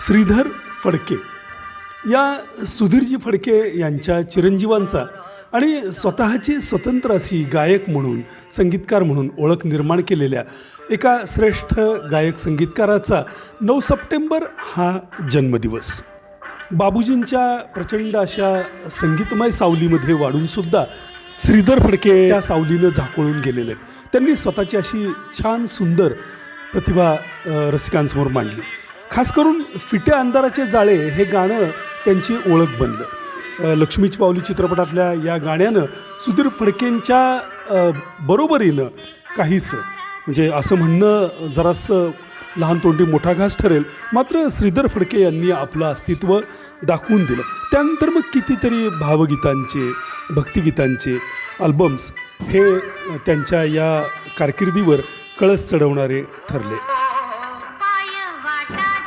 श्रीधर फडके. या सुधीरजी फडके यांच्या चिरंजीवांचा आणि स्वतःची स्वतंत्र अशी गायक म्हणून संगीतकार म्हणून ओळख निर्माण केलेल्या एका श्रेष्ठ गायक संगीतकाराचा नऊ सप्टेंबर हा जन्मदिवस. बाबूजींच्या प्रचंड अशा संगीतमय सावलीमध्ये वाढूनसुद्धा श्रीधर फडके या सावलीनं झाकोळून गेलेले आहेत. त्यांनी स्वतःची अशी छान सुंदर प्रतिभा रसिकांसमोर मांडली. खास करून फिट्या अंधाराचे जाळे हे गाणं त्यांची ओळख बनलं. लक्ष्मीची पावली चित्रपटातल्या या गाण्यानं सुधीर फडकेंच्या बरोबरीनं काहीच म्हणजे असं म्हणणं जरासं लहान तोंडी मोठा घास ठरेल मात्र श्रीधर फडके यांनी आपलं अस्तित्व दाखवून दिलं. त्यानंतर मग कितीतरी भावगीतांचे भक्तिगीतांचे अल्बम्स हे त्यांच्या या कारकिर्दीवर कळस चढवणारे ठरले.